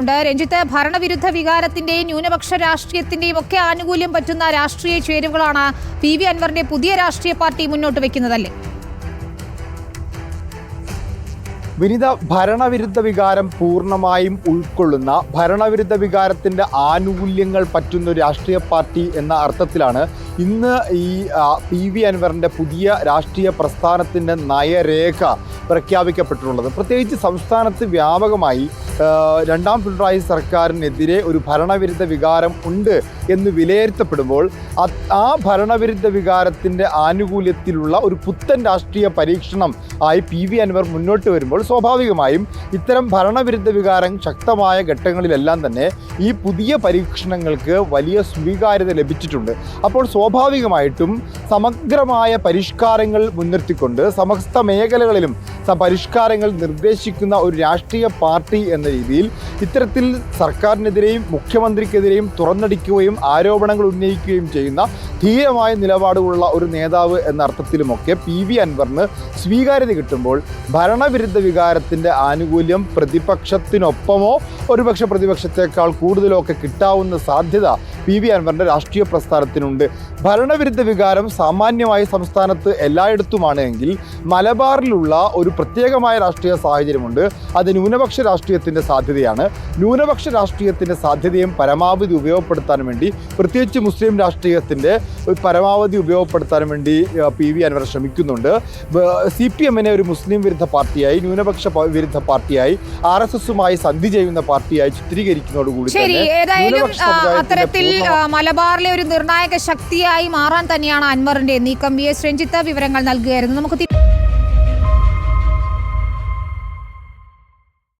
രഞ്ജിത്ത് ഭരണവിരുദ്ധ വികാരത്തിന്റെയും ന്യൂനപക്ഷ രാഷ്ട്രീയത്തിന്റെയും ഒക്കെ ആനുകൂല്യം പറ്റുന്ന രാഷ്ട്രീയ ചേരുവകളാണ് പി വി അൻവറിന്റെ പുതിയ രാഷ്ട്രീയ പാർട്ടി മുന്നോട്ട് വെക്കുന്നതല്ലേ? വിനിത ഭരണവിരുദ്ധ വികാരം പൂർണമായും ഉൾക്കൊള്ളുന്ന ഭരണവിരുദ്ധ വികാരത്തിന്റെ ആനുകൂല്യങ്ങൾ പറ്റുന്ന രാഷ്ട്രീയ പാർട്ടി എന്ന അർത്ഥത്തിലാണ് ഇന്ന് ഈ പി വി അൻവറിന്റെ പുതിയ രാഷ്ട്രീയ പ്രസ്ഥാനത്തിന്റെ നയരേഖ പ്രഖ്യാപിക്കപ്പെട്ടിട്ടുള്ളത്. പ്രത്യേകിച്ച് സംസ്ഥാനത്ത് വ്യാപകമായി രണ്ടാം പിണറായി സർക്കാരിനെതിരെ ഒരു ഭരണവിരുദ്ധ വികാരം ഉണ്ട് എന്ന് വിലയിരുത്തപ്പെടുമ്പോൾ ആ ഭരണവിരുദ്ധ വികാരത്തിന്റെ ആനുകൂല്യത്തിലുള്ള ഒരു പുത്തൻ രാഷ്ട്രീയ പരീക്ഷണം ആയി പി വി അൻവർ മുന്നോട്ട് വരുമ്പോൾ സ്വാഭാവികമായും ഇത്തരം ഭരണവിരുദ്ധ വികാരം ശക്തമായ ഘട്ടങ്ങളിലെല്ലാം തന്നെ ഈ പുതിയ പരീക്ഷണങ്ങൾക്ക് വലിയ സ്വീകാര്യത ലഭിച്ചിട്ടുണ്ട്. അപ്പോൾ സ്വാഭാവികമായിട്ടും സമഗ്രമായ പരിഷ്കാരങ്ങൾ മുൻനിർത്തിക്കൊണ്ട് സമസ്ത മേഖലകളിലും പരിഷ്കാരങ്ങൾ നിർദ്ദേശിക്കുന്ന ഒരു രാഷ്ട്രീയ പാർട്ടി എന്ന രീതിയിൽ ഇത്തരത്തിൽ സർക്കാരിനെതിരെയും മുഖ്യമന്ത്രിക്കെതിരെയും തുറന്നടിക്കുകയും ആരോപണങ്ങൾ ഉന്നയിക്കുകയും ചെയ്യുന്ന ധീരമായ നിലപാടുകളുള്ള ഒരു നേതാവ് എന്ന അർത്ഥത്തിലുമൊക്കെ പി വി അൻവറിന് സ്വീകാര്യത കിട്ടുമ്പോൾ ഭരണവിരുദ്ധ വികാരത്തിന്റെ ആനുകൂല്യം പ്രതിപക്ഷത്തിനൊപ്പമോ ഒരുപക്ഷെ പ്രതിപക്ഷത്തേക്കാൾ കൂടുതലോ ഒക്കെ കിട്ടാവുന്ന സാധ്യത പി വി അൻവറിന്റെ രാഷ്ട്രീയ പ്രസ്ഥാനത്തിനുണ്ട്. ഭരണവിരുദ്ധ വികാരം സാമാന്യമായി സംസ്ഥാനത്ത് എല്ലായിടത്തുമാണ് എങ്കിൽ മലബാറിലുള്ള ഒരു പ്രത്യേകമായ രാഷ്ട്രീയ സാഹചര്യമുണ്ട്. അത് ന്യൂനപക്ഷ രാഷ്ട്രീയത്തിന്റെ സാധ്യതയാണ്. ന്യൂനപക്ഷ രാഷ്ട്രീയത്തിന്റെ സാധ്യതയും പരമാവധി ഉപയോഗപ്പെടുത്താൻ വേണ്ടി പ്രത്യേകിച്ച് മുസ്ലിം രാഷ്ട്രീയത്തിന്റെ പരമാവധി ഉപയോഗപ്പെടുത്താൻ വേണ്ടി പി വി അൻവർ ശ്രമിക്കുന്നുണ്ട്. സി പി എമ്മിനെ ഒരു മുസ്ലിം വിരുദ്ധ പാർട്ടിയായി ന്യൂനപക്ഷ വിരുദ്ധ പാർട്ടിയായി ആർ എസ് എസുമായി സന്ധി ചെയ്യുന്ന പാർട്ടിയായി ചിത്രീകരിക്കുന്നതോടുകൂടി ശരി ഏതായാലും അത്തരത്തിൽ മലബാറിലെ ഒരു നിർണായക ശക്തിയായി മാറാൻ തന്നെയാണ് അൻവറിന്റെ നീക്കം. വി എസ് രഞ്ജിത്ത് വിവരങ്ങൾ നൽകുകയായിരുന്നു. നമുക്ക്